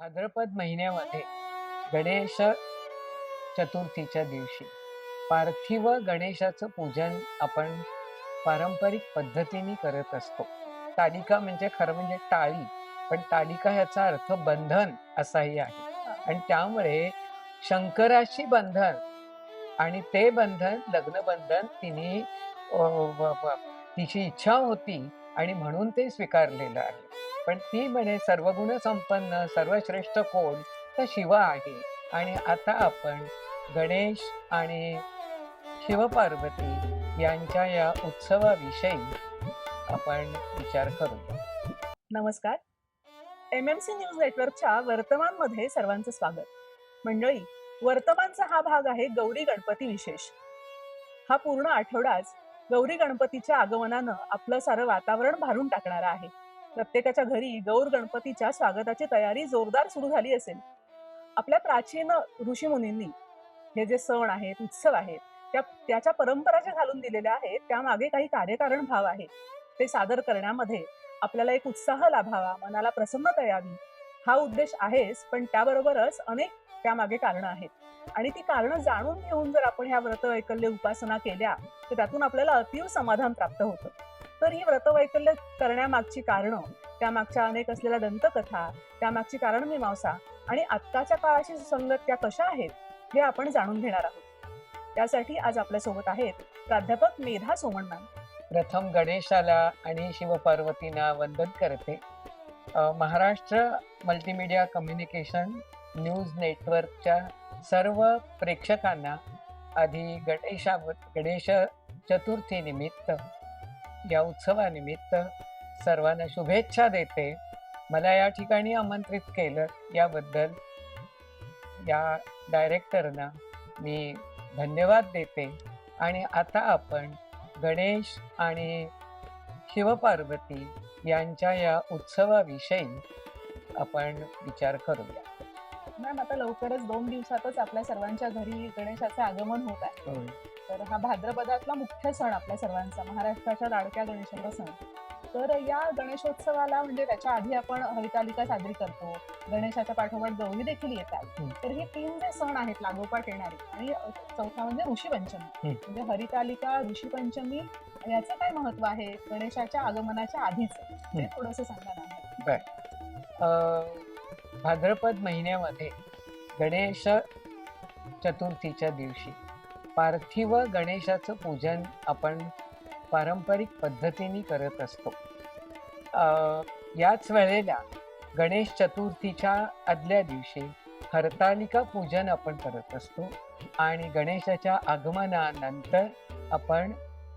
भाद्रपद महिन्यामध्ये गणेश चतुर्थीच्या दिवशी पार्थिव गणेशाचं पूजन आपण पारंपरिक पद्धतीने करत असतो. तालिका म्हणजे खरं म्हणजे टाळी पण तालिका ह्याचा अर्थ बंधन असाही आहे. आणि त्यामुळे शंकराशी बंधन आणि ते बंधन लग्न बंधन तिने तिची इच्छा होती आणि म्हणून ते स्वीकारलेलं आहे. पण ती म्हणे सर्वगुण संपन्न सर्वश्रेष्ठ कोण? तर शिवा आहे. आणि आता आपण गणेश आणि शिवपार्वती यांच्या या उत्सवाविषयी आपण विचार करू. नमस्कार. एम एम सी न्यूज नेटवर्कच्या वर्तमानमध्ये सर्वांचं स्वागत. मंडळी वर्तमानचा हा भाग आहे गौरी गणपती विशेष. हा पूर्ण आठवडाच गौरी गणपतीच्या आगमनानं आपलं सारं वातावरण भारून टाकणारा आहे. प्रत्येकाच्या घरी गौर गणपतीच्या स्वागताची तयारी जोरदार सुरू झाली असेल. आपल्या प्राचीन ऋषीमुनींनी हे जे सण आहेत उत्सव आहेत त्या त्याच्या परंपरा ज्या घालून दिलेल्या आहेत त्यामागे काही कार्यकारण भाव आहे. ते सादर करण्यामध्ये आपल्याला एक उत्साह लाभावा मनाला प्रसन्नता यावी हा उद्देश आहेच पण त्याबरोबरच अनेक त्यामागे कारणं आहेत. आणि ती कारणं जाणून घेऊन जर आपण ह्या व्रत ऐकल्य उपासना केल्या तर त्यातून आपल्याला अतीव समाधान प्राप्त होतं. तर ही व्रतवैकल्य करण्यामागची कारणं त्यामागच्या अनेक असलेल्या दंतकथा त्यामागची कारण मीमांसा आणि आत्ताच्या काळाशी सुसंगत त्या कशा आहेत हे आपण जाणून घेणार आहोत. त्यासाठी आज आपल्यासोबत आहेत प्राध्यापक मेधा सोमण मॅम. प्रथम गणेशाला आणि शिवपार्वतींना वंदन करते. महाराष्ट्र मल्टीमीडिया कम्युनिकेशन न्यूज नेटवर्कच्या सर्व प्रेक्षकांना आधी गणेशा गणेश चतुर्थी निमित्त या उत्सवानिमित्त सर्वांना शुभेच्छा देते. मला या ठिकाणी आमंत्रित केलं. याबद्दल या डायरेक्टरना मी धन्यवाद देते. आणि आता आपण गणेश आणि शिवपार्वती यांच्या या उत्सवाविषयी आपण विचार करूया. मॅम आता लवकरच दोन दिवसातच आपल्या सर्वांच्या घरी गणेशाचं आगमन होत आहे. तर हा भाद्रपदातला मुख्य सण आपल्या सर्वांचा महाराष्ट्राच्या लाडक्या गणेशाचा सण. तर या गणेशोत्सवाला म्हणजे त्याच्या आधी आपण हरितालिका साजरी करतो. गणेशाच्या पाठोपाठ गौरी देखील येतात. तर हे तीन जे सण आहेत लागोपाठ येणारे आणि चौथा म्हणजे ऋषीपंचमी. हम्म. म्हणजे हरितालिका ऋषीपंचमी याचं काय महत्त्व आहे? गणेशाच्या आगमनाच्या आधीच. ते हम्म. थोडंसं सांगा ना अ, भाद्रपद महिन्यामध्ये गणेश चतुर्थीच्या दिवशी पार्थिव गणेशाचं पूजन आपण पारंपरिक पद्धतीने करत असतो. याच वेळेला गणेश चतुर्थीच्या आदल्या दिवशी हरतालिका पूजन आपण करत असतो आणि गणेशाच्या आगमनानंतर आपण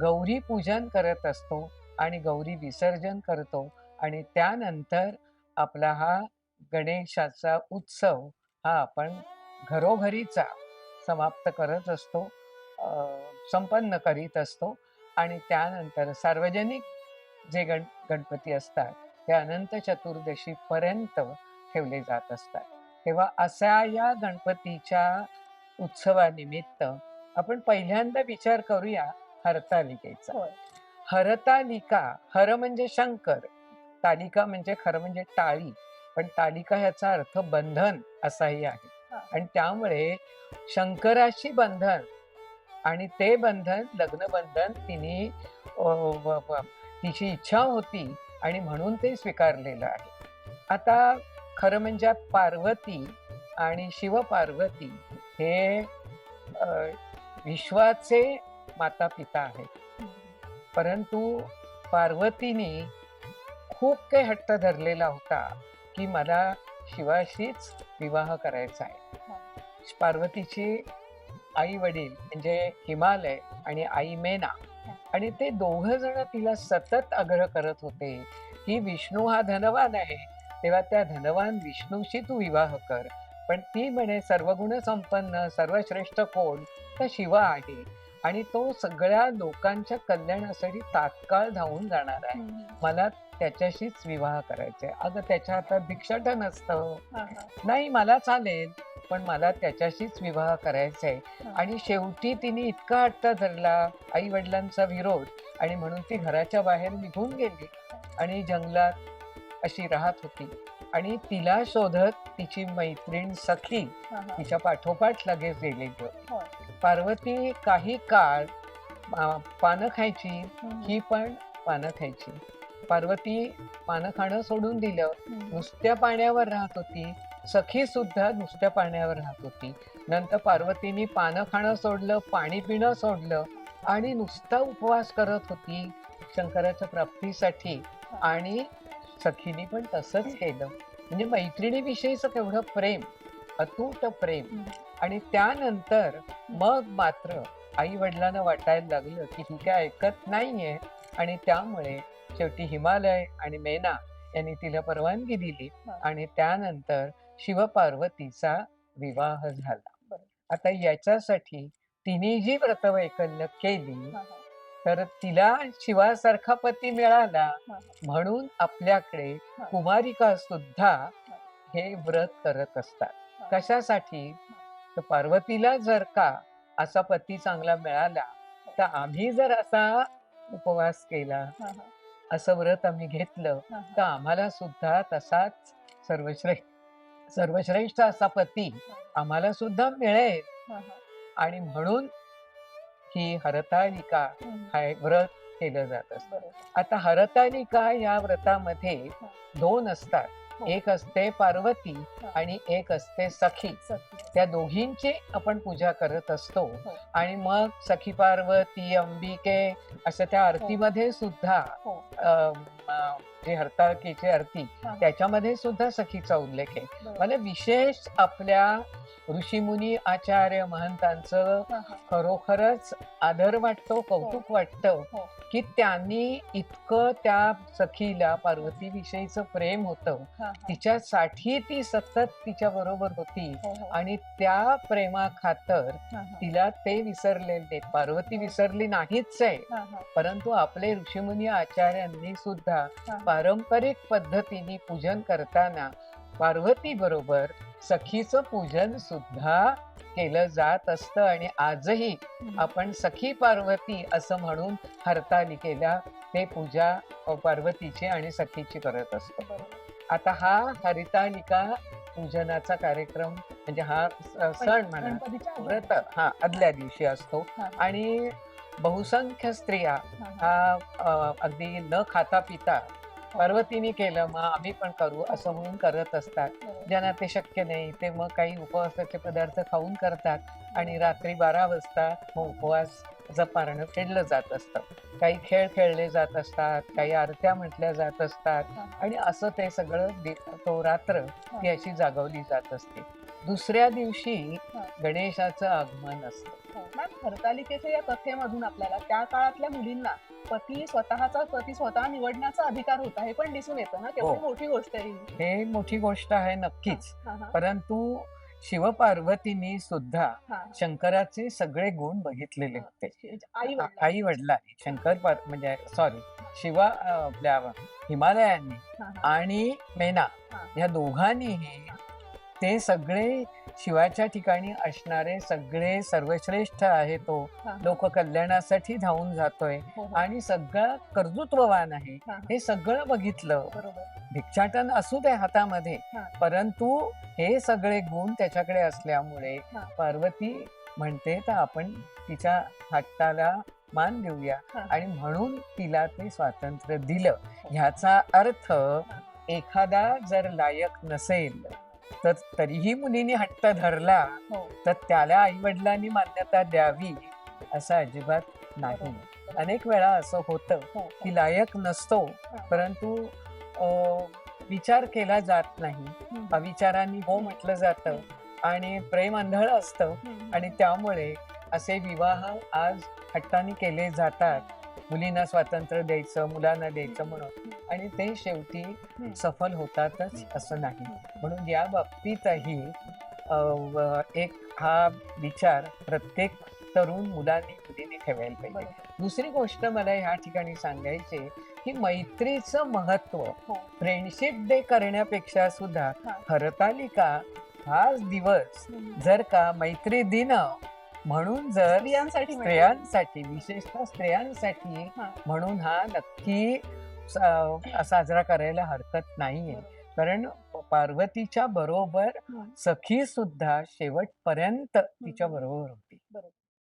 गौरी पूजन करत असतो आणि गौरी विसर्जन करतो आणि त्यानंतर आपला हा गणेशाचा उत्सव हा आपण घरोघरीचा समाप्त करत असतो. संपन्न करीत असतो आणि त्यानंतर सार्वजनिक जे गण गणपती असतात ते अनंत चतुर्दशीपर्यंत ठेवले जात असतात तेव्हा अशा या गणपतीच्या उत्सवानिमित्त आपण पहिल्यांदा विचार करूया हरतालिकेचा. हरतालिका हर म्हणजे शंकर तालिका म्हणजे खरं म्हणजे टाळी पण तालिका ह्याचा अर्थ बंधन असाही आहे. आणि त्यामुळे शंकराशी बंधन आणि ते बंधन लग्न बंधन तिने तिची इच्छा होती आणि म्हणून ते स्वीकारलेलं आहे. आता खरं म्हणजे पार्वती आणि शिवपार्वती हे विश्वाचे माता पिता आहेत. परंतु पार्वतीने खूप काही हट्ट धरलेला होता की मला शिवाशीच विवाह करायचा आहे. पार्वतीची आई वडील म्हणजे हिमालय आणि आई मेना. आणि ते दोघ जण तिला सतत आग्रह करत होते की विष्णू हा धनवान आहे. तेव्हा त्या धनवान विष्णूशी तू विवाह कर. पण ती म्हणे सर्वगुण संपन्न सर्वश्रेष्ठ कोण? तर शिव आहे. आणि तो सगळ्या लोकांच्या कल्याणासाठी तात्काळ धावून जाणार आहे. मला त्याच्याशीच विवाह करायचा अगं त्याच्या हातात भिक्षाट नसतं हा, हा. नाही मला चालेल पण मला त्याच्याशीच विवाह करायचा आहे हा. आणि शेवटी तिने इतका हट्ट धरला आई वडिलांचा विरोध आणि म्हणून ती घराच्या बाहेर निघून गेली आणि जंगलात अशी राहत होती आणि तिला शोधत तिची मैत्रीण सखी हा, हा. तिच्या पाठोपाठ लगेच गेली होय. पार्वती काही काळ पानं खायची ही पण पानं खायची पार्वती पानं खाणं सोडून दिलं. नुसत्या पाण्यावर राहत होती. सखी सुद्धा नुसत्या पाण्यावर राहत होती. नंतर पार्वतीने पानं खाणं सोडलं पाणी पिणं सोडलं आणि नुसता उपवास करत होती शंकराच्या प्राप्तीसाठी. आणि सखीने पण तसंच केलं. म्हणजे मैत्रिणीविषयीचं केवढं प्रेम अतूट प्रेम. आणि त्यानंतर मग मात्र आई वडिलांना वाटायला लागलं की ही काय ऐकत नाहीये. आणि त्यामुळे शेवटी हिमालय आणि मेना यांनी तिला परवानगी दिली. आणि त्यानंतर शिवपार्वतीचा विवाह झाला. आता याच्यासाठी तिने जी व्रतवैकल्य केली हा, हा. तर तिला शिवासारखा पती मिळाला. म्हणून आपल्याकडे. कुमारिका सुद्धा हे व्रत करत असतात. कशासाठी तर पार्वतीला जर का असा पती चांगला मिळाला तर आम्ही जर असा उपवास केला. असं व्रत आम्ही घेतलं तर. आम्हाला सुद्धा तसाच सर्वश्रेष्ठ सर्वश्रेष्ठ असा पती आम्हाला सुद्धा मिळेल. आणि म्हणून ही हरतालिका. हा व्रत केलं जात असतं. आता हरतालिका या व्रतामध्ये. दोन असतात. एक असते पार्वती हा. आणि एक असते सखी. त्या दोघींची आपण पूजा करत असतो हो. आणि मग सखी पार्वती अंबिके असं त्या आरतीमध्ये सुद्धा हो. अं, अं, जे हरताळकीची आरती हा. त्याच्यामध्ये सुद्धा सखीचा उल्लेख आहे. मला विशेष आपल्या ऋषीमुनी आचार्य महंतांचं हा, हा. खरोखरच आदर वाटतो कौतुक वाटतं हो. की त्यांनी इतकं त्या सखीला पार्वती विषयीचं प्रेम होतं. तिच्यासाठी ती सतत तिच्या बरोबर होती हो, हो. आणि त्या प्रेमा खातर. तिला ते विसरलेले. पार्वती विसरली नाहीच आहे. परंतु आपले ऋषीमुनी आचार्यांनी सुद्धा. पारंपरिक पद्धतीने पूजन करताना पार्वती बरोबर सखीचं पूजन सुद्धा केलं जात असतं आणि आजही. आपण सखी पार्वती असं म्हणून हरतालिकेला ते पूजा पार्वतीची आणि सखीची करत असतो. आता हा हरितालिका पूजनाचा कार्यक्रम म्हणजे हा सण म्हणा. व्रत हा आदल्या दिवशी असतो. आणि बहुसंख्य स्त्रिया हा, अगदी न खाता पिता पार्वतीने केलं मग आम्ही पण करू असं म्हणून करत असतात. ज्यांना ते शक्य नाही ते मग काही उपवासाचे पदार्थ खाऊन करतात आणि रात्री बारा वाजता मग उपवास पारणं फेडलं जात असतं. काही खेळ खेळले जात असतात काही आरत्या म्हटल्या जात असतात आणि असं ते सगळं तो रात्र ती अशी जागवली जात असते. दुसऱ्या दिवशी. गणेशाचं आगमन असतं हो. मॅम हरतालिकेच्या या कथेमधून आपल्याला त्या काळातल्या मुलींना पती स्वतःचा पती स्वतः निवडण्याचा अधिकार होता हे पण दिसून येतं ना केवढी हो. मोठी गोष्ट आहे ही. हे मोठी गोष्ट आहे नक्कीच हा, हा. परंतु शिवपार्वतींनी सुद्धा हा, शंकराचे सगळे गुण बघितलेले. होते आई वडील आई वडला शंकर पार- म्हणजे सॉरी शिवा अं, आपल्या हिमालयांनी हा, हा. आणि मेना हा. या दोघांनीही ते सगळे शिवाच्या ठिकाणी असणारे सगळे सर्वश्रेष्ठ आहे तो हा, हा. लोक कल्याणासाठी धावून जातोय हो, हो. आणि सगळं कर्तृत्ववान आहे हा, हा. हे सगळं बघितलं भिक्षाटन असू दे हातामध्ये हा. परंतु हे सगळे गुण त्याच्याकडे असल्यामुळे हा. पार्वती म्हणते तर आपण तिच्या हट्टाला मान देऊया हा. आणि म्हणून तिला ते स्वातंत्र्य दिलं ह्याचा अर्थ एखादा जर लायक नसेल तर तरीही मुलीने हट्ट धरला हो तर त्याला आई वडिलांनी मान्यता द्यावी असं अजिबात नाही. अनेक वेळा असं होतं हो, हो. की लायक नसतो. परंतु अं, विचार केला जात नाही हम्म. अविचारांनी हो म्हटलं जातं आणि प्रेम आंधळ असतं हम्म. आणि त्यामुळे असे विवाह आज हट्टाने केले जातात मुलींना स्वातंत्र्य द्यायचं मुलांना द्यायचं म्हणून आणि ते शेवटी सफल होतातच असं नाही म्हणून या बाबतीतही एक हा विचार प्रत्येक तरुण मुलांनी मुलींनी ठेवायला पाहिजे. दुसरी गोष्ट मला ह्या ठिकाणी सांगायची की मैत्रीचं महत्त्व. फ्रेंडशिप डे करण्यापेक्षा सुद्धा. हरतालिका हाच दिवस. जर का मैत्री दिन म्हणून जर स्त्रियांसाठी. स्त्रियांसाठी विशेषतः स्त्रियांसाठी. म्हणून हा नक्की साजरा करायला हरकत नाहीये. कारण पार्वतीच्या बरोबर. सखी सुद्धा शेवटपर्यंत तिच्या बरोबर होती